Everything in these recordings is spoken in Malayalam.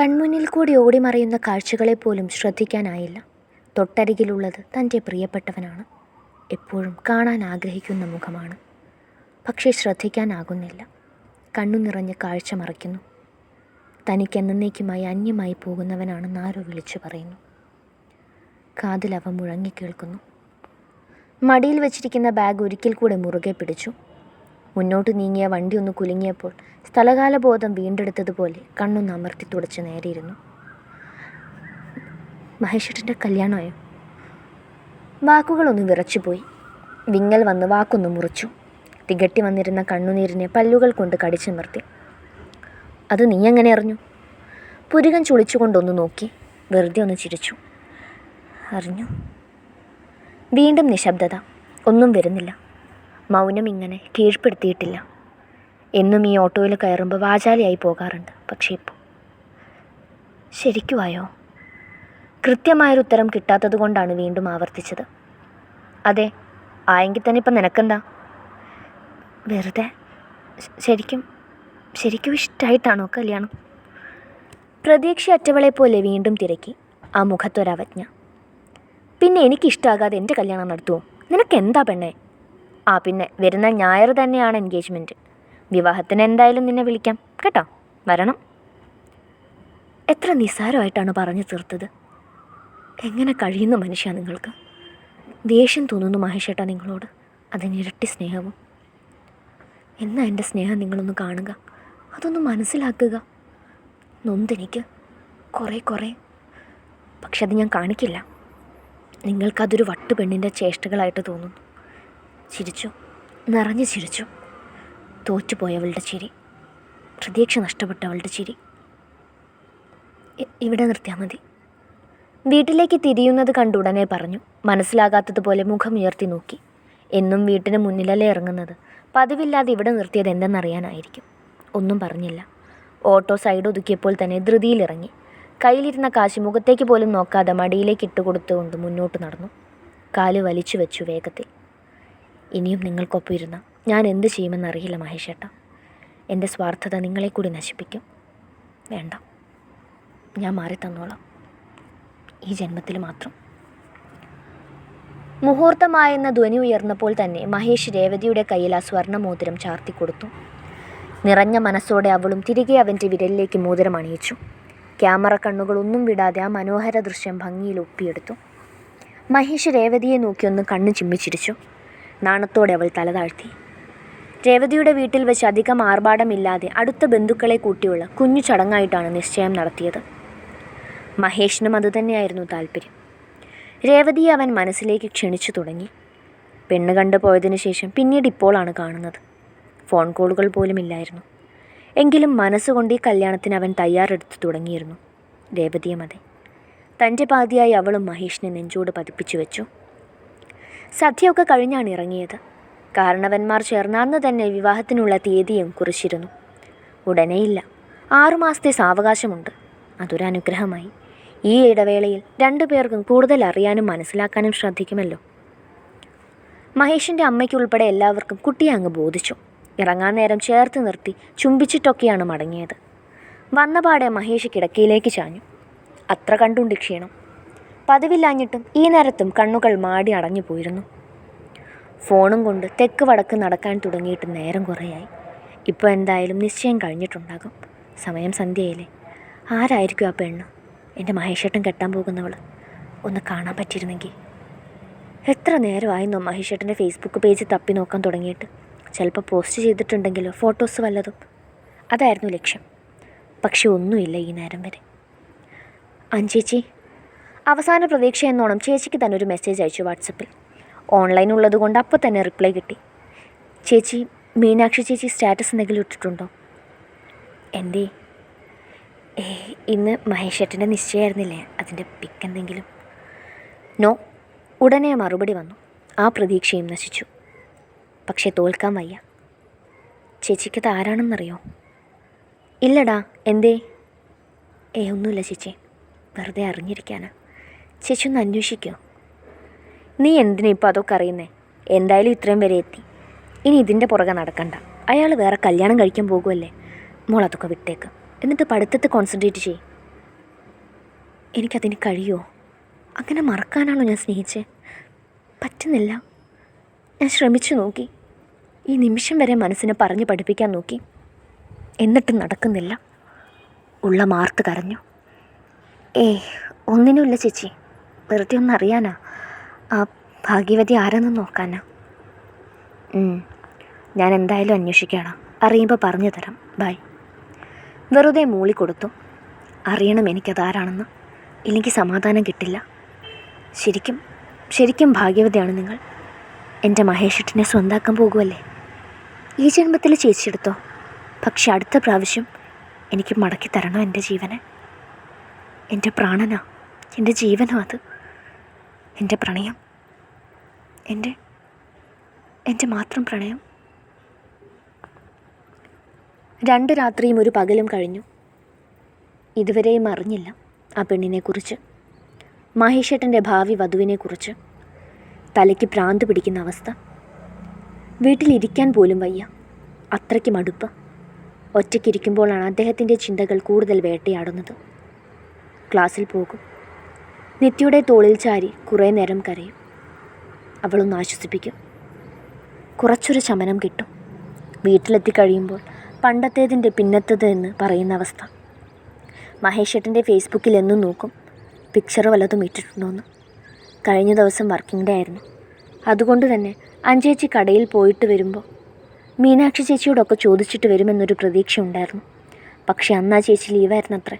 കൺമുന്നിൽ കൂടി ഓടിമറയുന്ന കാഴ്ചകളെ പോലും ശ്രദ്ധിക്കാനായില്ല. തൊട്ടരികിലുള്ളത് തന്റെ പ്രിയപ്പെട്ടവനാണ്. എപ്പോഴും കാണാൻ ആഗ്രഹിക്കുന്ന മുഖമാണ്. പക്ഷേ ശ്രദ്ധിക്കാനാകുന്നില്ല. കണ്ണു നിറഞ്ഞ് കാഴ്ച മറയ്ക്കുന്നു. തനിക്ക് എന്നേക്കുമായി അന്യമായി പോകുന്നവനാണെന്ന് ആരോ വിളിച്ചു പറയുന്നു. കാതിലവ മുഴങ്ങിക്കേൾക്കുന്നു മടിയിൽ വെച്ചിരിക്കുന്ന ബാഗ് ഒരിക്കൽ കൂടെ മുറുകെ പിടിച്ചു. മുന്നോട്ട് നീങ്ങിയ വണ്ടി ഒന്ന് കുലുങ്ങിയപ്പോൾ സ്ഥലകാലബോധം വീണ്ടെടുത്തതുപോലെ കണ്ണൊന്ന് അമർത്തി തുടച്ച് നേരെയിരുന്നു. മഹേഷേട്ടന്റെ കല്യാണമായോ? വാക്കുകളൊന്ന് വിറച്ചുപോയി. വിങ്ങൽ വന്ന് വാക്കൊന്ന് മുറിച്ചു. തികട്ടി വന്നിരുന്ന കണ്ണുനീരിനെ പല്ലുകൾ കൊണ്ട് കടിച്ചമർത്തി. അത് നീ എങ്ങനെ അറിഞ്ഞു? പുരുകൻ ചുളിച്ചുകൊണ്ടൊന്ന് നോക്കി. വെറുതെ ഒന്ന് ചിരിച്ചു. അറിഞ്ഞു. വീണ്ടും നിശബ്ദത. ഒന്നും വരുന്നില്ല. മൗനം ഇങ്ങനെ കീഴ്പ്പെടുത്തിയിട്ടില്ല. എന്നും ഈ ഓട്ടോയിൽ കയറുമ്പോൾ വാചാലിയായി പോകാറുണ്ട്. പക്ഷേ ഇപ്പോൾ ശരിക്കുമായോ കൃത്യമായൊരു ഉത്തരം കിട്ടാത്തത് കൊണ്ടാണ് വീണ്ടും ആവർത്തിച്ചത്. അതെ ആയെങ്കിൽ തന്നെ ഇപ്പം നിനക്കെന്താ? വെറുതെ ശരിക്കും ശരിക്കും ഇഷ്ടമായിട്ടാണോ കല്യാണം? പ്രതീക്ഷയറ്റവളെ പോലെ വീണ്ടും തിരക്കി. ആ മുഖത്തൊരവജ്ഞ. പിന്നെ എനിക്കിഷ്ടാകാതെ എന്റെ കല്യാണം നടത്തുമോ നിനക്ക് എന്താ പെണ്ണേ? ആ പിന്നെ വരുന്ന ഞായർ തന്നെയാണ് എൻഗേജ്മെന്റ് വിവാഹത്തിന് എന്തായാലും നിന്നെ വിളിക്കാം കേട്ടോ? വരണം. എത്ര നിസ്സാരമായിട്ടാണ് പറഞ്ഞു തീർത്തത്. എങ്ങനെ കഴിയുന്ന മനുഷ്യ നിങ്ങൾക്ക്? ദേഷ്യം തോന്നുന്നു മഹേഷേട്ടാ നിങ്ങളോട്. അതിനിരട്ടി സ്നേഹവും. എന്നാ എന്റെ സ്നേഹം നിങ്ങളൊന്ന് കാണുക. അതൊന്ന് മനസ്സിലാക്കുക. നൊന്തെനിക്ക്? കുറേ കുറേ. പക്ഷെ അത് ഞാൻ കാണിക്കില്ല. നിങ്ങൾക്കതൊരു വട്ടു പെണ്ണിന്റെ ചേഷ്ടകളായിട്ട് തോന്നുന്നു. ചിരിച്ചു. നിറഞ്ഞു ചിരിച്ചു. തോറ്റുപോയവളുടെ ചിരി. പ്രതീക്ഷ നഷ്ടപ്പെട്ടവളുടെ ചിരി. ഇവിടെ നിർത്തിയാൽ മതി. വീട്ടിലേക്ക് തിരിയുന്നത് കണ്ടുടനെ പറഞ്ഞു. മനസ്സിലാകാത്തതുപോലെ മുഖം ഉയർത്തി നോക്കി. എന്നും വീട്ടിന് മുന്നിലല്ലേ ഇറങ്ങുന്നത്? പതിവില്ലാതെ ഇവിടെ നിർത്തിയത് എന്തെന്നറിയാനായിരിക്കും. ഒന്നും പറഞ്ഞില്ല. ഓട്ടോ സൈഡ് ഒതുക്കിയപ്പോൾ തന്നെ ധൃതിയിലിറങ്ങി. കയ്യിലിരുന്ന കാശ് മുഖത്തേക്ക് പോലും നോക്കാതെ മടിയിലേക്ക് ഇട്ടുകൊടുത്തുകൊണ്ട് മുന്നോട്ട് നടന്നു. കാൽ വലിച്ചു വെച്ചു വേഗത്തിൽ. ഇനിയും നിങ്ങൾക്കൊപ്പം ഇരുന്ന ഞാൻ എന്ത് ചെയ്യുമെന്നറിയില്ല മഹേഷേട്ടാ. എന്റെ സ്വാർത്ഥത നിങ്ങളെ കൂടി നശിപ്പിക്കും. വേണ്ട. ഞാൻ മാറി തന്നോളാം. ഈ ജന്മത്തിൽ മാത്രം. മുഹൂർത്തമായെന്ന ധ്വനി ഉയർന്നപ്പോൾ തന്നെ മഹേഷ് രേവതിയുടെ കയ്യിൽ ആ സ്വർണമോതിരം ചാർത്തിക്കൊടുത്തു നിറഞ്ഞ മനസ്സോടെ അവളും തിരികെ അവന്റെ വിരലിലേക്ക് മോതിരം അണിയിച്ചു. ക്യാമറ കണ്ണുകളൊന്നും വിടാതെ ആ മനോഹര ദൃശ്യം ഭംഗിയിൽ ഒപ്പിയെടുത്തു. മഹേഷ് രേവതിയെ നോക്കിയൊന്ന് കണ്ണ് ചിമ്മിച്ചിരിച്ചു. നാണത്തോടെ അവൾ തലതാഴ്ത്തി രേവതിയുടെ വീട്ടിൽ വെച്ച് അധികം ആർഭാടമില്ലാതെ അടുത്ത ബന്ധുക്കളെ കൂട്ടിയുള്ള കുഞ്ഞു ചടങ്ങായിട്ടാണ് നിശ്ചയം നടത്തിയത്. മഹേഷിനും അതുതന്നെയായിരുന്നു താല്പര്യം രേവതിയെ അവൻ മനസ്സിലേക്ക് ക്ഷണിച്ചു തുടങ്ങി. പെണ്ണ് കണ്ടു പോയതിനു ശേഷം പിന്നീട് ഇപ്പോഴാണ് കാണുന്നത്. ഫോൺ കോളുകൾ പോലും ഇല്ലായിരുന്നു. എങ്കിലും മനസ്സുകൊണ്ട് ഈ കല്യാണത്തിന് അവൻ തയ്യാറെടുത്തു തുടങ്ങിയിരുന്നു. രേവതിയും അതെ. തന്റെ പാതിയായി അവളും മഹേഷിനെ നെഞ്ചോട് പതിപ്പിച്ചു വെച്ചു. സദ്യയൊക്കെ കഴിഞ്ഞാണ് ഇറങ്ങിയത്. കാരണവന്മാർ ചേർന്നാന്ന് തന്നെ വിവാഹത്തിനുള്ള തീയതിയും കുറിച്ചിരുന്നു. ഉടനെയില്ല ആറുമാസത്തെ സാവകാശമുണ്ട്. അതൊരനുഗ്രഹമായി. ഈ ഇടവേളയിൽ രണ്ടു പേർക്കും കൂടുതൽ അറിയാനും മനസ്സിലാക്കാനും ശ്രദ്ധിക്കുമല്ലോ. മഹേഷിന്റെ അമ്മയ്ക്കുൾപ്പെടെ എല്ലാവർക്കും കുട്ടിയെ അങ്ങ് ബോധിച്ചു. ഇറങ്ങാൻ നേരം ചേർത്ത് നിർത്തി ചുംബിച്ചിട്ടൊക്കെയാണ് മടങ്ങിയത്. വന്നപാടെ മഹേഷ് കിടക്കയിലേക്ക് ചാഞ്ഞു. അത്ര കണ്ടുണ്ട് ക്ഷീണം. പതിവില്ലാഞ്ഞിട്ടും ഈ നേരത്തും കണ്ണുകൾ മാടി അടഞ്ഞു പോയിരുന്നു. ഫോണും കൊണ്ട് തെക്ക് വടക്ക് നടക്കാൻ തുടങ്ങിയിട്ട് നേരം കുറേയായി. ഇപ്പോൾ എന്തായാലും നിശ്ചയം കഴിഞ്ഞിട്ടുണ്ടാകും. സമയം സന്ധ്യയില്ലേ ആരായിരിക്കും ആ പെണ്ണ്? എന്റെ മഹേഷേട്ടൻ കെട്ടാൻ പോകുന്നവൾ ഒന്ന് കാണാൻ പറ്റിയിരുന്നെങ്കിൽ. എത്ര നേരമായിരുന്നു മഹേഷേട്ടന്റെ ഫേസ്ബുക്ക് പേജ് തപ്പി നോക്കാൻ തുടങ്ങിയിട്ട്. ചിലപ്പോൾ പോസ്റ്റ് ചെയ്തിട്ടുണ്ടെങ്കിലോ ഫോട്ടോസ് വല്ലതും. അതായിരുന്നു ലക്ഷ്യം. പക്ഷെ ഒന്നുമില്ല ഈ നേരം വരെ. അഞ്ചേച്ചി അവസാന പ്രതീക്ഷ എന്നോണം ചേച്ചിക്ക് തന്നെ ഒരു മെസ്സേജ് അയച്ചു വാട്സപ്പിൽ. ഓൺലൈൻ ഉള്ളതുകൊണ്ട് അപ്പോൾ തന്നെ റിപ്ലൈ കിട്ടി. ചേച്ചി മീനാക്ഷി ചേച്ചി സ്റ്റാറ്റസ് എന്തെങ്കിലും ഇട്ടിട്ടുണ്ടോ? എന്തേ? ഏ ഇന്ന് മഹേഷേട്ടന്റെ നിശ്ചയമായിരുന്നില്ലേ അതിന്റെ പിക്ക് എന്തെങ്കിലും? നോ ഉടനെ മറുപടി വന്നു. ആ പ്രതീക്ഷയും നശിച്ചു. പക്ഷേ തോൽക്കാൻ വയ്യ. ചേച്ചിക്കത് ആരാണെന്നറിയോ? ഇല്ലടാ എന്തേ? ഏ ഒന്നുമില്ല ചേച്ചി. വെറുതെ അറിഞ്ഞിരിക്കാനാ. ചേച്ചി ഒന്ന് അന്വേഷിക്കോ. നീ എന്തിനാ ഇപ്പോൾ അതൊക്കെ അറിയുന്നേ? എന്തായാലും ഇത്രയും വരെ എത്തി. ഇനി ഇതിന്റെ പുറകെ നടക്കണ്ട. അയാൾ വേറെ കല്യാണം കഴിക്കാൻ പോകുമല്ലേ മോൾ അതൊക്കെ വിട്ടേക്ക്. എന്നിട്ട് പഠിത്തത്ത് കോൺസെൻട്രേറ്റ് ചെയ്യും. എനിക്കതിന് കഴിയുമോ അങ്ങനെ മറക്കാനാണോ ഞാൻ സ്നേഹിച്ചേ? പറ്റുന്നില്ല. ഞാൻ ശ്രമിച്ചു നോക്കി. ഈ നിമിഷം വരെ മനസ്സിനെ പറഞ്ഞ് പഠിപ്പിക്കാൻ നോക്കി. എന്നിട്ടും നടക്കുന്നില്ല. ഉള്ള മാർത്ത് കരഞ്ഞു. ഏ ഒന്നിനുമില്ല ചേച്ചി. വെറുതെ ഒന്ന് അറിയാനാ ആ ഭാഗ്യവതി ആരെന്ന് നോക്കാനാ? ഞാൻ എന്തായാലും അന്വേഷിക്കണം. അറിയുമ്പോൾ പറഞ്ഞു തരാം. ബൈ. വെറുതെ മൂളി കൊടുത്തു. അറിയണം എനിക്കതാരാണെന്ന് ഇല്ലെങ്കിൽ സമാധാനം കിട്ടില്ല. ശരിക്കും ശരിക്കും ഭാഗ്യവതിയാണ് നിങ്ങൾ. എന്റെ മഹേഷിട്ടിനെ സ്വന്താക്കാൻ പോകുമല്ലേ ഈ ജന്മത്തിൽ ചേച്ചിയെടുത്തോ? പക്ഷെ അടുത്ത പ്രാവശ്യം എനിക്ക് മടക്കി തരണോ എന്റെ ജീവനെ? എന്റെ പ്രാണനാ? എന്റെ ജീവനോ അത്. എന്റെ പ്രണയം. എന്റെ എന്റെ മാത്രം പ്രണയം. രണ്ട് രാത്രിയും ഒരു പകലും കഴിഞ്ഞു. ഇതുവരെയും അറിഞ്ഞില്ല ആ പെണ്ണിനെക്കുറിച്ച്. മഹേഷേട്ടന്റെ ഭാവി വധുവിനെക്കുറിച്ച്. തലയ്ക്ക് പ്രാന്ത് പിടിക്കുന്ന അവസ്ഥ. വീട്ടിലിരിക്കാൻ പോലും വയ്യ. അത്രയ്ക്ക് മടുപ്പ്. ഒറ്റയ്ക്കിരിക്കുമ്പോഴാണ് അദ്ദേഹത്തിന്റെ ചിന്തകൾ കൂടുതൽ വേട്ടയാടുന്നത്. ക്ലാസ്സിൽ പോകും. നിത്യയുടെ തോളിൽ ചാരി കുറേ നേരം കരയും. അവളൊന്ന് ആശ്വസിപ്പിക്കും. കുറച്ചൊരു ശമനം കിട്ടും. വീട്ടിലെത്തി കഴിയുമ്പോൾ പണ്ടത്തേതിന്റെ പിന്നത്തത് എന്ന് പറയുന്ന അവസ്ഥ. മഹേഷേട്ടന്റെ ഫേസ്ബുക്കിൽ എന്നും നോക്കും. പിക്ചർ വല്ലതും ഇട്ടിട്ടുണ്ടോയെന്ന് കഴിഞ്ഞ ദിവസം വർക്കിംഗ് ഡേ ആയിരുന്നു. അതുകൊണ്ട് തന്നെ അഞ്ചേച്ചി കടയിൽ പോയിട്ട് വരുമ്പോൾ മീനാക്ഷി ചേച്ചിയോടൊക്കെ ചോദിച്ചിട്ട് വരുമെന്നൊരു പ്രതീക്ഷ ഉണ്ടായിരുന്നു പക്ഷേ അന്ന് ആ ചേച്ചി ലീവായിരുന്നത്രേ.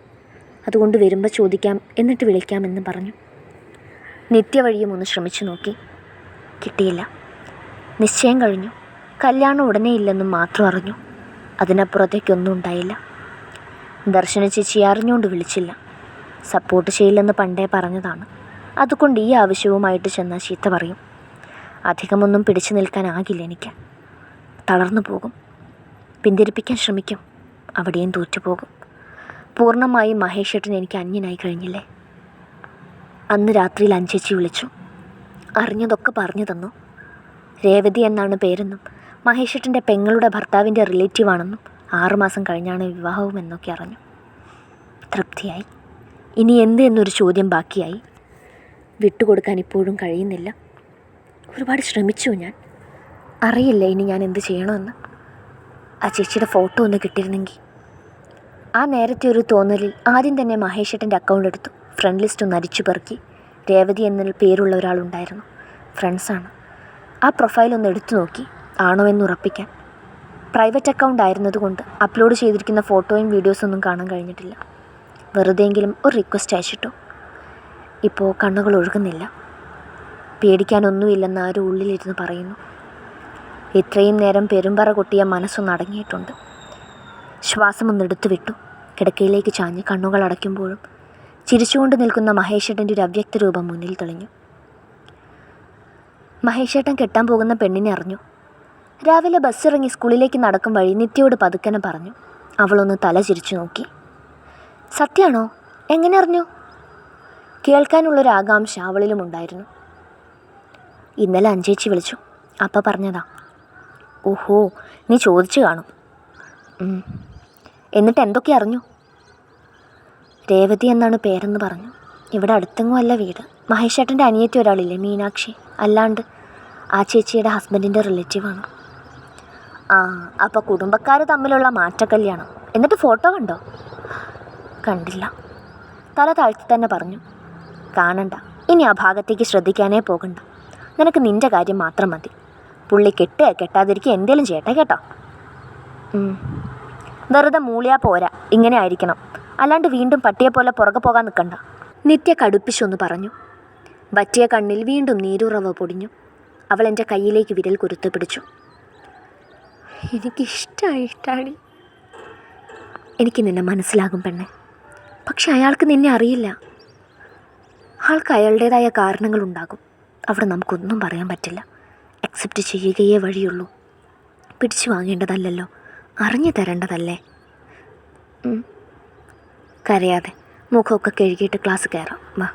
അതുകൊണ്ട് വരുമ്പോൾ ചോദിക്കാം എന്നിട്ട് വിളിക്കാമെന്ന് പറഞ്ഞു. നിത്യവഴിയും ഒന്ന് ശ്രമിച്ചു നോക്കി. കിട്ടിയില്ല. നിശ്ചയം കഴിഞ്ഞു. കല്യാണം ഉടനെ ഇല്ലെന്നും മാത്രം അറിഞ്ഞു. അതിനപ്പുറത്തേക്കൊന്നും ഉണ്ടായില്ല. ദർശന ചേച്ചി അറിഞ്ഞുകൊണ്ട് വിളിച്ചില്ല. സപ്പോർട്ട് ചെയ്യില്ലെന്ന് പണ്ടേ പറഞ്ഞതാണ്. അതുകൊണ്ട് ഈ ആവശ്യവുമായിട്ട് ചെന്നാൽ ചീത്ത പറയും. അധികമൊന്നും പിടിച്ചു നിൽക്കാനാകില്ല എനിക്ക്. തളർന്നു പോകും. പിന്തിരിപ്പിക്കാൻ ശ്രമിക്കും. അവിടെയും തോറ്റുപോകും. പൂർണമായും മഹേഷേട്ടൻ എനിക്ക് അന്യനായി കഴിഞ്ഞില്ലേ? അന്ന് രാത്രിയിൽ അഞ്ചേച്ചി വിളിച്ചു. അറിഞ്ഞതൊക്കെ പറഞ്ഞു തന്നു. രേവതി എന്നാണ് പേരെന്നും മഹേഷേട്ടന്റെ പെങ്ങളുടെ ഭർത്താവിന്റെ റിലേറ്റീവാണെന്നും ആറുമാസം കഴിഞ്ഞാണ് വിവാഹവും എന്നൊക്കെ അറിഞ്ഞു. തൃപ്തിയായി. ഇനി എന്ത് എന്നൊരു ചോദ്യം ബാക്കിയായി. വിട്ടുകൊടുക്കാൻ ഇപ്പോഴും കഴിയുന്നില്ല. ഒരുപാട് ശ്രമിച്ചു ഞാൻ. അറിയില്ല ഇനി ഞാൻ എന്ത് ചെയ്യണമെന്ന്? ആ ചേച്ചിയുടെ ഫോട്ടോ ഒന്ന് കിട്ടിയിരുന്നെങ്കിൽ. ആ നേരത്തെ ഒരു തോന്നലിൽ ആദ്യം തന്നെ മഹേഷേട്ടന്റെ അക്കൗണ്ട് എടുത്തു. ഫ്രണ്ട് ലിസ്റ്റ് ഒന്ന് അരിച്ചു പെറുക്കി. രേവതി എന്ന പേരുള്ള ഒരാളുണ്ടായിരുന്നു ഫ്രണ്ട്സാണ് ആ പ്രൊഫൈൽ ഒന്ന് എടുത്തു നോക്കി. ആണോ എന്ന് ഉറപ്പിക്കാൻ. പ്രൈവറ്റ് അക്കൗണ്ട് ആയിരുന്നതുകൊണ്ട് അപ്ലോഡ് ചെയ്തിരിക്കുന്ന ഫോട്ടോയും വീഡിയോസൊന്നും കാണാൻ കഴിഞ്ഞിട്ടില്ല. വെറുതെയെങ്കിലും ഒരു റിക്വസ്റ്റ് അയച്ചിട്ടു. ഇപ്പോൾ കണ്ണുകൾ ഒഴുകുന്നില്ല. പേടിക്കാനൊന്നുമില്ലെന്ന് ആരും ഉള്ളിലിരുന്ന് പറയുന്നു. ഇത്രയും നേരം പെരുമ്പറ കൊട്ടിയ മനസ്സൊന്ന് ശ്വാസമൊന്ന് എടുത്തു വിട്ടു കിടക്കയിലേക്ക് ചാഞ്ഞ് കണ്ണുകൾ അടയ്ക്കുമ്പോഴും ചിരിച്ചുകൊണ്ട് നിൽക്കുന്ന മഹേഷേട്ടന്റെ ഒരു അവ്യക്ത രൂപം മുന്നിൽ തെളിഞ്ഞു. മഹേഷേട്ടൻ കെട്ടാൻ പോകുന്ന പെണ്ണിനെ അറിഞ്ഞു. രാവിലെ ബസ് ഇറങ്ങി സ്കൂളിലേക്ക് നടക്കും വഴി നിത്യയോട് പതുക്കനെ പറഞ്ഞു. അവളൊന്ന് തല ചിരിച്ചു നോക്കി. സത്യാണോ? എങ്ങനെ അറിഞ്ഞു? കേൾക്കാനുള്ളൊരു ആകാംക്ഷ അവളിലും ഉണ്ടായിരുന്നു. ഇന്നലെ അഞ്ചേച്ചി വിളിച്ചു. അപ്പ പറഞ്ഞതാ. ഓഹോ നീ ചോദിച്ചു കാണും. എന്നിട്ട് എന്തൊക്കെ അറിഞ്ഞു? രേവതി എന്നാണ് പേരെന്ന് പറഞ്ഞു. ഇവിടെ അടുത്തെങ്ങും അല്ല വീട്. മഹേഷേട്ടന്റെ അനിയത്തി ഒരാളില്ലേ മീനാക്ഷി. അല്ലാണ്ട് ആ ചേച്ചിയുടെ ഹസ്ബൻഡിന്റെ റിലേറ്റീവാണ്. ആ അപ്പോൾ കുടുംബക്കാർ തമ്മിലുള്ള മാറ്റക്കല്യാണം എന്നിട്ട് ഫോട്ടോ കണ്ടോ? കണ്ടില്ല. തല താഴ്ത്തി തന്നെ പറഞ്ഞു. കാണണ്ട. ഇനി ആ ഭാഗത്തേക്ക് ശ്രദ്ധിക്കാനേ പോകണ്ട. നിനക്ക് നിന്റെ കാര്യം മാത്രം മതി. പുള്ളി കെട്ടുക കെട്ടാതിരിക്കുക എന്തേലും ചെയ്യട്ടെ കേട്ടോ. വെറുതെ മൂളിയാ പോരാ. ഇങ്ങനെ ആയിരിക്കണം. അല്ലാണ്ട് വീണ്ടും പട്ടിയെ പോലെ പുറകെ പോകാൻ നിൽക്കണ്ട നിത്യ കടുപ്പിച്ചൊന്ന് പറഞ്ഞു. വറ്റിയ കണ്ണിൽ വീണ്ടും നീരുറവ പൊടിഞ്ഞു. അവൾ എന്റെ കയ്യിലേക്ക് വിരൽ കുരുത്ത് പിടിച്ചു. എനിക്കിഷ്ടമായി ഇഷ്ടാടി എനിക്ക് നിന്നെ മനസ്സിലാകും പെണ്ണെ. പക്ഷെ അയാൾക്ക് നിന്നെ അറിയില്ല. ആൾക്ക് അയാളുടേതായ കാരണങ്ങളുണ്ടാകും. അവിടെ നമുക്കൊന്നും പറയാൻ പറ്റില്ല. അക്സെപ്റ്റ് ചെയ്യുകയേ വഴിയുള്ളൂ. പിടിച്ചു വാങ്ങേണ്ടതല്ലല്ലോ. അറിഞ്ഞു തരേണ്ടതല്ലേ. കരയാതെ മുഖമൊക്കെ കഴുകിയിട്ട് ക്ലാസ് കയറാം. വാ.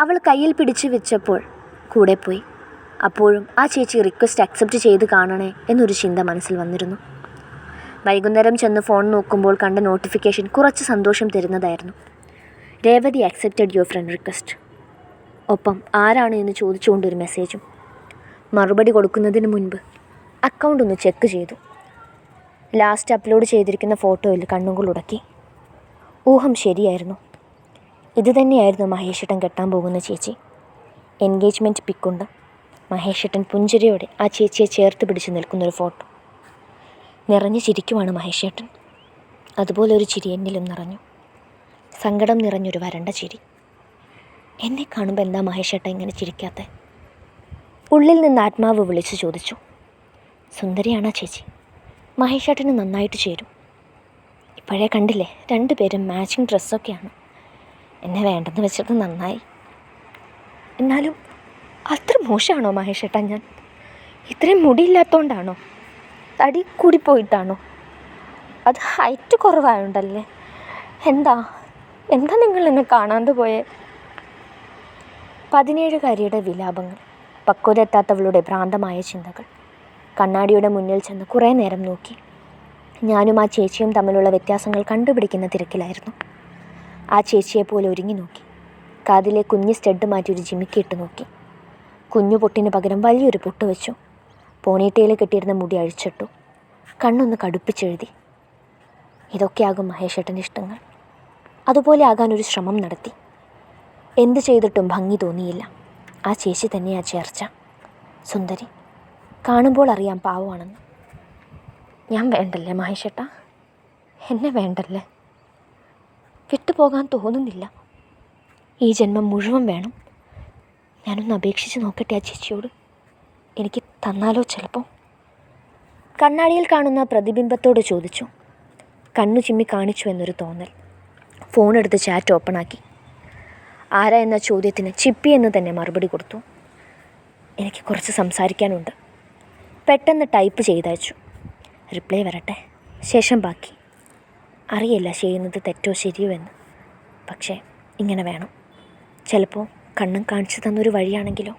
അവൾ കയ്യിൽ പിടിച്ചു വെച്ചപ്പോൾ കൂടെ പോയി. അപ്പോഴും ആ ചേച്ചി റിക്വസ്റ്റ് അക്സെപ്റ്റ് ചെയ്ത് കാണണേ എന്നൊരു ചിന്ത മനസ്സിൽ വന്നിരുന്നു. വൈകുന്നേരം ചെന്ന് ഫോൺ നോക്കുമ്പോൾ കണ്ട നോട്ടിഫിക്കേഷൻ കുറച്ച് സന്തോഷം തരുന്നതായിരുന്നു. Revathi accepted your friend request ഒപ്പം ആരാണ് എന്ന് ചോദിച്ചുകൊണ്ടൊരു മെസ്സേജും മറുപടി കൊടുക്കുന്നതിന് മുൻപ് അക്കൗണ്ട് ഒന്ന് ചെക്ക് ചെയ്തു. ലാസ്റ്റ് അപ്ലോഡ് ചെയ്തിരിക്കുന്ന ഫോട്ടോയിൽ കണ്ണുകൾ ഉടക്കി. ഊഹം ശരിയായിരുന്നു. ഇതുതന്നെയായിരുന്നു മഹേഷേട്ടൻ കെട്ടാൻ പോകുന്ന ചേച്ചി. എൻഗേജ്മെന്റ് പിക്കുണ്ട് മഹേഷേട്ടൻ പുഞ്ചിരിയോടെ ആ ചേച്ചിയെ ചേർത്ത് പിടിച്ച് നിൽക്കുന്നൊരു ഫോട്ടോ നിറഞ്ഞു ചിരിക്കുവാണ് മഹേഷേട്ടൻ. അതുപോലെ ഒരു ചിരി എന്നിലും നിറഞ്ഞു. സങ്കടം നിറഞ്ഞൊരു വരണ്ട ചിരി. എന്നെ കാണുമ്പോൾ എന്താ മഹേഷേട്ടൻ ഇങ്ങനെ ചിരിക്കാത്ത? ഉള്ളിൽ നിന്ന് ആത്മാവ് വിളിച്ചു ചോദിച്ചു. സുന്ദരിയാണോ ചേച്ചി? മഹേഷേട്ടന് നന്നായിട്ട് ചേരും. ഇപ്പോഴേ കണ്ടില്ലേ? രണ്ടുപേരും മാച്ചിങ് ഡ്രസ്സൊക്കെയാണ്. എന്നെ വേണ്ടെന്ന് വെച്ചത് നന്നായി. എന്നാലും അത്ര മോശമാണോ മഹേഷേട്ടാ ഞാൻ? ഇത്രയും മുടിയില്ലാത്തതുകൊണ്ടാണോ തടി കൂടിപ്പോയിട്ടാണോ? അത് ഹൈറ്റ് കുറവായതുകൊണ്ടല്ലേ എന്താ? എന്താ നിങ്ങൾ എന്നെ കാണാതെ പോയേ? പതിനേഴുകാരിയുടെ വിലാപങ്ങൾ പക്വത എത്താത്തവളുടെ ഭ്രാന്തമായ ചിന്തകൾ. കണ്ണാടിയുടെ മുന്നിൽ ചെന്ന് കുറേ നേരം നോക്കി. ഞാനും ആ ചേച്ചിയും തമ്മിലുള്ള വ്യത്യാസങ്ങൾ കണ്ടുപിടിക്കുന്ന തിരക്കിലായിരുന്നു. ആ ചേച്ചിയെപ്പോലെ ഒരുങ്ങി നോക്കി. കാതിലെ കുഞ്ഞ് സ്റ്റഡ് മാറ്റി ഒരു ജിമിക്കി ഇട്ട് നോക്കി. കുഞ്ഞു പൊട്ടിന് പകരം വലിയൊരു പൊട്ട് വെച്ചു. പോണീട്ടയിൽ കെട്ടിയിരുന്ന മുടി അഴിച്ചിട്ടു. കണ്ണൊന്ന് കടുപ്പിച്ചെഴുതി. ഇതൊക്കെയാകും മഹേഷേട്ടന്റെ ഇഷ്ടങ്ങൾ. അതുപോലെ ആകാൻ ഒരു ശ്രമം നടത്തി. എന്ത് ചെയ്തിട്ടും ഭംഗി തോന്നിയില്ല. ആ ചേച്ചി തന്നെയാ ചേർച്ച. സുന്ദരി കാണുമ്പോൾ അറിയാം പാവമാണെന്ന്. ഞാൻ വേണ്ടല്ലേ മഹേഷേട്ടാ? എന്നെ വേണ്ടല്ലേ? വിട്ടുപോകാൻ തോന്നുന്നില്ല. ഈ ജന്മം മുഴുവൻ വേണം. ഞാനൊന്ന് അപേക്ഷിച്ച് നോക്കട്ടെ ആ ചേച്ചിയോട്. എനിക്ക് തന്നാലോ ചിലപ്പോൾ കണ്ണാടിയിൽ കാണുന്ന പ്രതിബിംബത്തോട് ചോദിച്ചു. കണ്ണു ചിമ്മി കാണിച്ചു എന്നൊരു തോന്നൽ. ഫോൺ എടുത്ത് ചാറ്റ് ഓപ്പൺ ആക്കി ആരാ എന്ന ചോദ്യത്തിന് ചിപ്പി എന്ന് തന്നെ മറുപടി കൊടുത്തു. എനിക്ക് കുറച്ച് സംസാരിക്കാനുണ്ട്. പെട്ടെന്ന് ടൈപ്പ് ചെയ്തയച്ചു. റിപ്ലൈ വരട്ടെ. ശേഷം ബാക്കി. അറിയില്ല ചെയ്യുന്നത് തെറ്റോ ശരിയോ എന്ന്. പക്ഷേ ഇങ്ങനെ വേണം. ചിലപ്പോൾ കണ്ണും കാണിച്ചു തന്നൊരു വഴിയാണെങ്കിലോ?